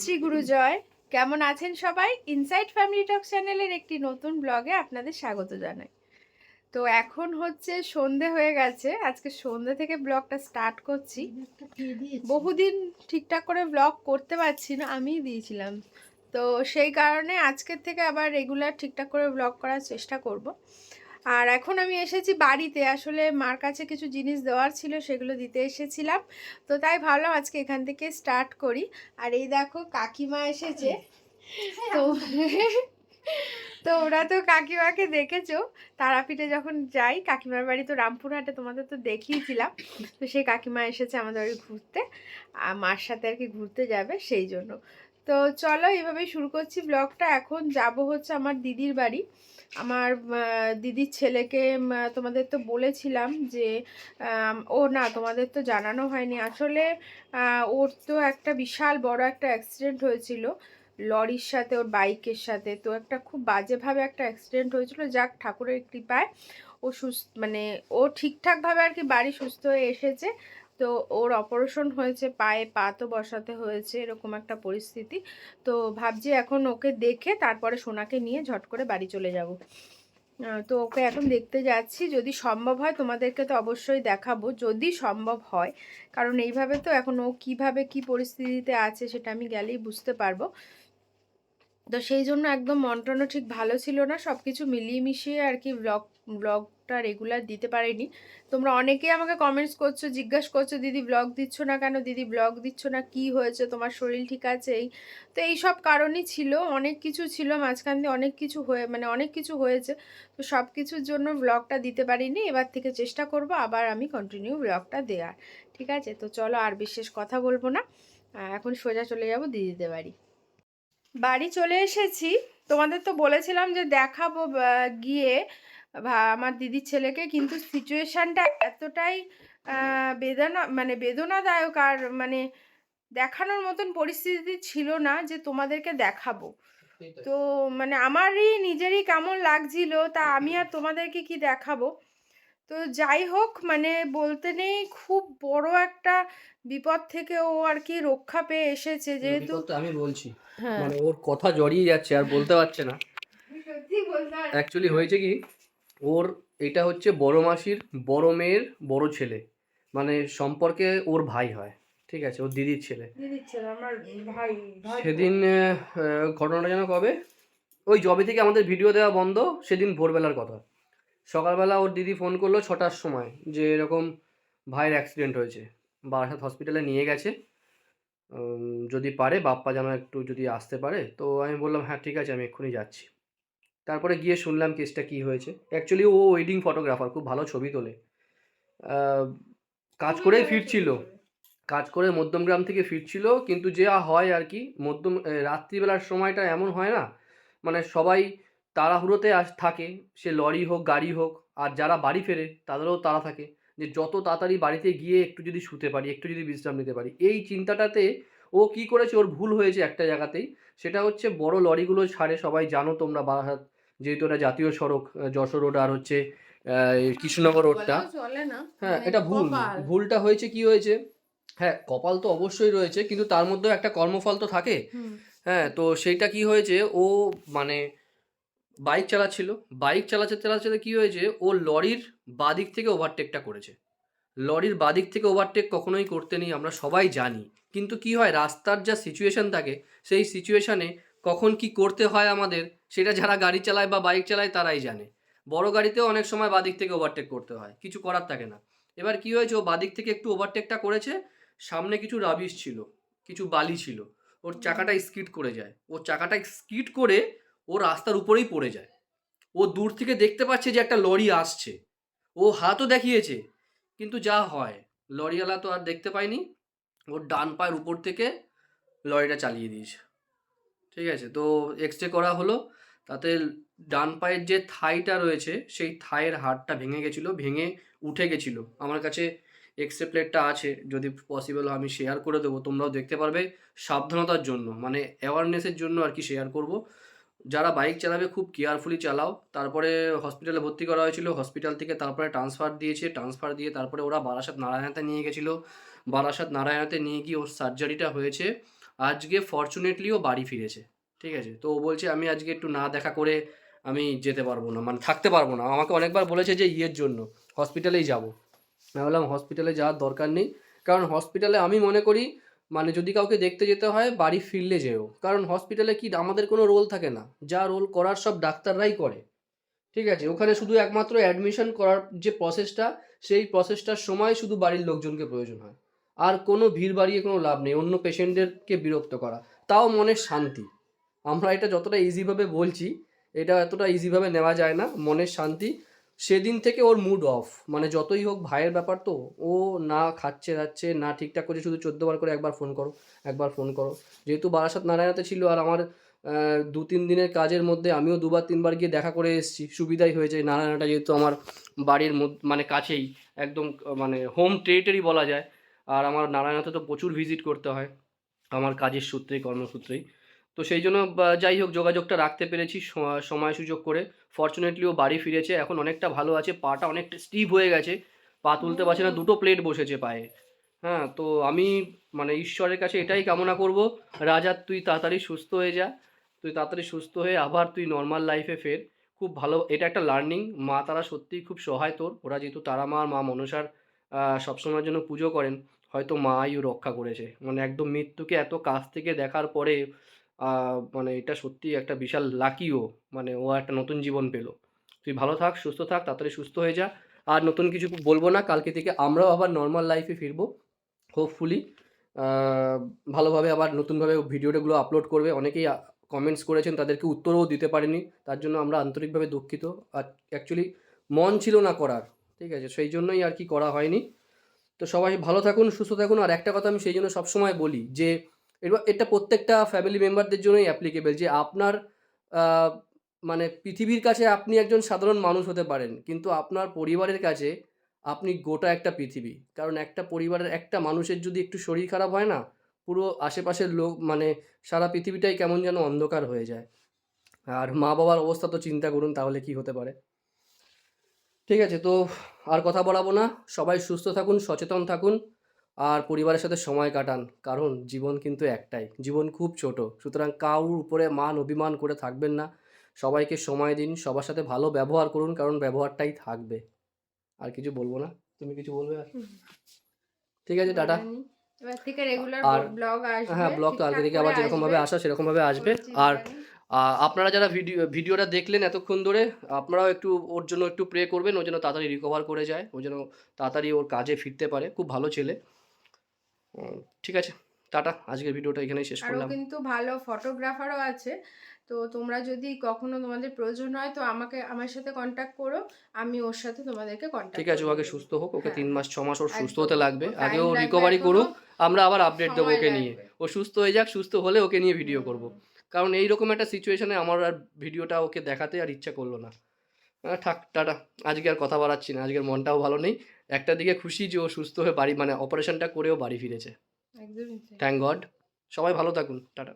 শ্রী গুরু জয়। কেমন আছেন সবাই? ইনসাইড ফ্যামিলি টক চ্যানেলের একটি নতুন ব্লগে আপনাদের স্বাগত জানাই। তো এখন হচ্ছে সন্ধে হয়ে গেছে। আজকে সন্ধে থেকে ব্লগটা স্টার্ট করছি। বহুদিন ঠিকঠাক করে ব্লগ করতে পারছি না, আমিই দিয়েছিলাম। তো সেই কারণে আজকের থেকে আবার রেগুলার ঠিকঠাক করে ব্লগ করার চেষ্টা করব। আর এখন আমি এসেছি বাড়িতে। আসলে মার কাছে কিছু জিনিস দেওয়ার ছিল, সেগুলো দিতে এসেছিলাম। তো তাই ভাবলাম আজকে এখান থেকে স্টার্ট করি। আর এই দেখো কাকিমা এসেছে। তো তো ওরা তো কাকিমাকে দেখেছ। তারাপীঠে যখন যাই, কাকিমার বাড়ি তো রামপুরহাটে তোমাদের তো দেখিয়েছিলাম। তো সেই কাকিমা এসেছে আমাদের ঘুরতে। আর মার সাথে আর কি ঘুরতে যাবে, সেই জন্য। তো চলো এইভাবেই শুরু করছি ব্লগটা এখন যাব হচ্ছে আমার দিদির বাড়ি। আমার দিদির ছেলেকে তোমাদের তো বলেছিলাম যে ও না, তোমাদের তো জানানো হয়নি। আসলে ওর তো একটা বিশাল বড় একটা অ্যাক্সিডেন্ট হয়েছিল লরির সাথে, ওর বাইকের সাথে। তো একটা খুব বাজেভাবে একটা অ্যাক্সিডেন্ট হয়েছিল। যাক, ঠাকুরের কৃপায় ও সুস্থ মানে ও ঠিকঠাকভাবে আর কি বাড়ি সুস্থ হয়ে এসেছে। তো ওর অপারেশন হয়েছে, পায়ে পা তো বসাতে হয়েছে, এরকম একটা পরিস্থিতি। তো ভাবছি এখন ওকে দেখে তারপরে সোনাকে নিয়ে ঝট করে বাড়ি চলে যাব। তো ওকে এখন দেখতে যাচ্ছি। যদি সম্ভব হয় তোমাদেরকে তো অবশ্যই দেখাবো। যদি সম্ভব হয়, কারণ এইভাবে তো এখন ও কীভাবে কি পরিস্থিতিতে আছে সেটা আমি গেলেই বুঝতে পারব। তো সেই জন্য একদম মন্টনও ঠিক ভালো ছিল না। সব কিছু মিলিয়ে মিশিয়ে আর কি ব্লগ ব্লগ ব্লগটা রেগুলার দিতে পারিনি। তোমরা অনেকেই আমাকে কমেন্টস করছ, জিজ্ঞাসা করছ, দিদি ব্লগ দিচ্ছ না কেন? দিদি ব্লগ দিচ্ছ না? কি হয়েছে? তোমার শরীর ঠিক আছে? এই তো এই সব কারণই ছিল। অনেক কিছু ছিল, মাঝখান দিয়ে অনেক কিছু হয়ে মানে অনেক কিছু হয়েছে। তো সব কিছুর জন্য ব্লগটা দিতে পারিনি। এবার থেকে চেষ্টা করব আবার আমি কন্টিনিউ ব্লগটা দেওয়ার ঠিক আছে? তো চলো আর বিশেষ কথা বলব না। এখন সোজা চলে যাব দিদিদের বাড়ি। বাড়ি চলে এসেছি। তোমাদের তো বলেছিলাম যে দেখাবো গিয়ে। আমার দিদির ছেলেকে কিন্তু সিচুয়েশানটা এতটাই বেদনা মানে বেদনাদায়ক আর মানে দেখানোর মতন পরিস্থিতি ছিল না যে তোমাদেরকে দেখাবো। তো মানে আমারই নিজেরই কেমন লাগছিল তা আমি আর তোমাদেরকে কি দেখাবো? তো যাই হোক মানে বলতে নেই খুব বড় একটা বিপদ থেকে ও আর কি রক্ষা পেয়ে এসেছে যেহেতু বিপদটা আমি বলছি। হ্যাঁ। মানে ওর কথা জড়িয়ে যাচ্ছে আর বলতে পারছে না। অ্যাকচুয়ালি হয়েছে কি? ওর এটা হচ্ছে বড় মাসির বড় মেয়ের বড় ছেলে। মানে সম্পর্কে ওর ভাই হয় ঠিক আছে? ওর দিদির ছেলে। সেদিন ঘটনাটা যেন কবে? ওই জবে থেকে আমাদের ভিডিও দেওয়া বন্ধ সেদিন ভোরবেলার কথা। সকালবেলা ওর দিদি ফোন করল ছটার সময় যে এরকম ভাইয়ের অ্যাক্সিডেন্ট হয়েছে। বারাসাত হসপিটালে নিয়ে গেছে। যদি পারে বাপ্পা যেন একটু যদি আসতে পারে তো আমি বললাম হ্যাঁ ঠিক আছে আমি এক্ষুনি যাচ্ছি। তারপরে গিয়ে শুনলাম কেসটা কি হয়েছে। অ্যাকচুয়ালি ও ওয়েডিং ফটোগ্রাফার খুব ভালো ছবি তোলে। কাজ করেই ফিরছিল। কাজ করে মধ্যমগ্রাম থেকে ফিরছিল কিন্তু যে হয় আর কি মধ্যম রাত্রিবেলার সময়টা এমন হয় না মানে সবাই তাড়াহুড়োতে আস থাকে। সে লরি হোক গাড়ি হোক আর যারা বাড়ি ফেরে তাদেরও তাড়া থাকে যে যত তাড়াতাড়ি বাড়িতে গিয়ে একটু যদি শুতে পারি একটু যদি বিশ্রাম নিতে পারি। এই চিন্তাটাতে ও কি করেছে? ওর ভুল হয়েছে একটা জায়গাতেই। সেটা হচ্ছে বড় লরিগুলো ছাড়ে সবাই জানো তোমরা বারাহাত যেহেতু এটা জাতীয় সড়ক যশোর রোড আর হচ্ছে কৃষ্ণনগর রোডটা। চলে না। হ্যাঁ মানে এটা ভুল ভুলটা হয়েছে কি হয়েছে? হ্যাঁ কপাল তো অবশ্যই রয়েছে কিন্তু তার মধ্যেও একটা কর্মফল তো থাকে। হ্যাঁ তো সেইটা কি হয়েছে? ও মানে বাইক চালাচ্ছিল। বাইক চালাতে চালাতে কি হয়েছে? ও লরির বাদিক থেকে ওভারটেকটা করেছে। লরির বাদিক থেকে ওভারটেক কখনোই করতে নেই আমরা সবাই জানি। কিন্তু কি হয় রাস্তার যা সিচুয়েশন থাকে সেই সিচুয়েশনে কখন কি করতে হয় আমাদের, সেটা যারা গাড়ি চালায় বা বাইক চালায় তারাই জানে। বড় গাড়িতেও অনেক সময় বাদিক থেকে ওভারটেক করতে হয়, কিছু করার থাকে না। এবার কি হয়েছে, ও বাদিক থেকে একটু ওভারটেকটা করেছে, সামনে কিছু রাবিশ ছিল, কিছু বালি ছিল, ওর চাকাটা স্কিড করে যায়। ওর চাকাটা স্কিড করে, ও রাস্তার উপরেই পড়ে যায়। ও দূর থেকে দেখতে পাচ্ছে যে একটা লরি আসছে। ও হাতও দেখিয়েছে, কিন্তু যা হয়, লরিওয়ালা তো আর দেখতে পায়নি। ওর ডান পায়ের উপর থেকে লরিটা চালিয়ে দিয়েছে। ঠিক আছে? তো এক্স রে করা হলো, তাতে ডান পায়ের যে থাইটা রয়েছে, সেই থাইয়ের হাড়টা ভেঙে গেছিল, ভেঙে উঠে গেছিল। আমার কাছে এক্স রে প্লেটটা আছে, যদি পসিবল আমি শেয়ার করে দেবো, তোমরাও দেখতে পারবে সাবধানতার জন্য মানে অ্যাওয়ারনেসের জন্য আর কি শেয়ার করব। যারা বাইক চালাবে, খুব কেয়ারফুলি চালাও। তারপরে হসপিটালে ভর্তি করা হয়েছিল হসপিটাল থেকে তারপরে ট্রান্সফার দিয়েছে ট্রান্সফার দিয়ে তারপরে ওরা বারাসাত নারায়ণাতে নিয়ে গেছিল। বারাসাত নারায়ণাতে নিয়ে গিয়ে ওর সার্জারিটা হয়েছে। আজকে ফর্চুনেটলি ও বাড়ি ফিরেছে। ঠিক আছে? তো ও বলছে, আমি আজকে একটু না দেখা করে আমি যেতে পারব না মানে থাকতে পারব না। আমাকে অনেকবার বলেছে যে ইয়ের জন্য হসপিটালেই যাব। আমি বললাম হসপিটালে যাওয়ার দরকার নেই। কারণ হসপিটালে আমি মনে করি মানে যদি কাউকে দেখতে যেতে হয়, বাড়ি ফিরলে যেও। কারণ হসপিটালে কি, আমাদের কোনো রোল থাকে না। যা রোল করার সব ডাক্তাররাই করে। ঠিক আছে? ওখানে শুধু একমাত্র অ্যাডমিশন করার যে প্রসেসটা সেই প্রসেসটার সময় শুধু বাড়ির লোকজনকে প্রয়োজন হয়। আর কোনো ভিড় বাড়িয়ে কোনো লাভ নেই, অন্য পেশেন্টদেরকে বিরক্ত করা। তাও মনের শান্তি। আমরা এটা যতটা ইজিভাবে বলছি, এটা এতটা ইজিভাবে নেওয়া যায় না, মনের শান্তি। সেদিন থেকে ওর মুড অফ মানে যতই হোক ভাইয়ের ব্যাপার তো, ও না খাচ্ছে যাচ্ছে না ঠিকঠাক করে শুধু চোদ্দ বার করে একবার ফোন করো, একবার ফোন করো। যেহেতু বারাসাত নারায়ণাতে ছিল আর আমার দু তিন দিনের কাজের মধ্যে আমিও দুবার তিনবার গিয়ে দেখা করে এসেছি, সুবিধাই হয়েছে। নারায়ণাটা যেহেতু আমার বাড়ির মানে কাছেই, একদম মানে হোম টেরিটরি বলা যায়। আর আমার নারায়ণাতে তো প্রচুর ভিজিট করতে হয় আমার কাজের সূত্রেই কর্মসূত্রেই। তো সেই জন্য যাই হোক যোগাযোগটা রাখতে পেরেছি সময় সুযোগ করে। ফর্চুনেটলি ও বাড়ি ফিরেছে এখন অনেকটা ভালো আছে পাটা অনেকটা স্টিভ হয়ে গেছে পা তুলতে পারছে না দুটো প্লেট বসেছে পায়ে। হ্যাঁ তো আমি মানে ঈশ্বরের কাছে এটাই কামনা করব রাজা তুই তাড়াতাড়ি সুস্থ হয়ে যা তুই তাড়াতাড়ি সুস্থ হয়ে আবার তুই নর্মাল লাইফে ফের। খুব ভালো এটা একটা লার্নিং মা তারা সত্যিই খুব সহায় তোর ওরা যেহেতু তারা মা মা মনসার সবসময়ের জন্য পুজো করেন, হয়তো মাই রক্ষা করেছে। মানে একদম মৃত্যুকে এত কাছ থেকে দেখার পরে মানে এটা সত্যি একটা বিশাল লাকিও মানে ও একটা নতুন জীবন পেল। তুই ভালো থাক, সুস্থ থাক, তাড়াতাড়ি সুস্থ হয়ে যা। আর নতুন কিছু বলব না, কালকে থেকে আমরাও আবার নর্মাল লাইফে ফিরবো হোপফুলি ভালোভাবে আবার নতুনভাবে ভিডিওগুলো আপলোড করবে। অনেকেই কমেন্টস করেছেন, তাদেরকে উত্তরও দিতে পারিনি। তার জন্য আমরা আন্তরিকভাবে দুঃখিত। আর অ্যাকচুয়ালি মন ছিল না করার। ঠিক আছে? সেই জন্যই আর কি করা হয়নি। তো সবাই ভালো থাকুন, সুস্থ থাকুন। আর একটা কথা আমি সেই জন্য সবসময় বলি যে, এটা প্রত্যেকটা ফ্যামিলি মেম্বারদের জন্যই অ্যাপ্লিকেবল যে, আপনার মানে পৃথিবীর কাছে আপনি একজন সাধারণ মানুষ হতে পারেন, কিন্তু আপনার পরিবারের কাছে আপনি গোটা একটা পৃথিবী। কারণ একটা পরিবারের একটা মানুষের যদি একটু শরীর খারাপ হয় না, পুরো আশেপাশের লোক মানে সারা পৃথিবীটাই কেমন যেন অন্ধকার হয়ে যায়। আর মা বাবার অবস্থা তো চিন্তা করুন, তাহলে কি হতে পারে? ঠিক আছে, তো আর কথা বলাবো না। সবাই সুস্থ থাকুন সচেতন থাকুন আর পরিবারের সাথে সময় কাটান। কারণ জীবন কিন্তু একটাই। জীবন খুব ছোট। সুতরাং কারুর উপরে মান অভিমান করে থাকবেন না। সবাইকে সময় দিন সবার সাথে ভালো ব্যবহার করুন কারণ ব্যবহারটাই থাকবে। আর কিছু বলব না? তুমি কিছু বলবে? আর ঠিক আছে টাটা। আর- হ্যাঁ ব্লগ তো কালকে থেকে আবার যেরকমভাবে আসা সেরকমভাবে আসবে। আর আপনারা যারা ভিডিও ভিডিওটা দেখলেন এতক্ষণ ধরে আপনারাও একটু ওর জন্য একটু প্রে করবেন ও যেন তাড়াতাড়ি রিকভার করে যায় ও যেন তাড়াতাড়ি ওর কাজে ফিরতে পারে। খুব ভালো ছেলে। ঠিক আছে টাটা আজকের ভিডিওটা এখানেই শেষ করলাম। কিন্তু ভালো ফটোগ্রাফারও আছে। তো তোমরা যদি কখনো তোমাদের প্রয়োজন হয় তো আমাকে আমার সাথে কন্ট্যাক্ট করো আমি ওর সাথে তোমাদেরকে কন্ট্যাক্ট ঠিক আছে ও আগে সুস্থ হোক ওকে হ্যাঁ। তিন মাস ছ মাস ওর সুস্থ হতে লাগবে। আগে ও রিকভারি করুক আমরা আবার আপডেট দেবো ওকে নিয়ে। ও সুস্থ হয়ে যাক সুস্থ হলে ওকে নিয়ে ভিডিও করব। কারণ এইরকম একটা সিচুয়েশানে আমার আর ভিডিওটা ওকে দেখাতে আর ইচ্ছা করল না। থাক টাটা। আজকে আর কথা বাড়াচ্ছি না। আজকের মনটাও ভালো নেই। একটা দিকে খুশি যে ও সুস্থ হয়ে বাড়ি মানে অপারেশনটা করেও বাড়ি ফিরেছে। থ্যাংক গড সবাই ভালো থাকুন। টাটা।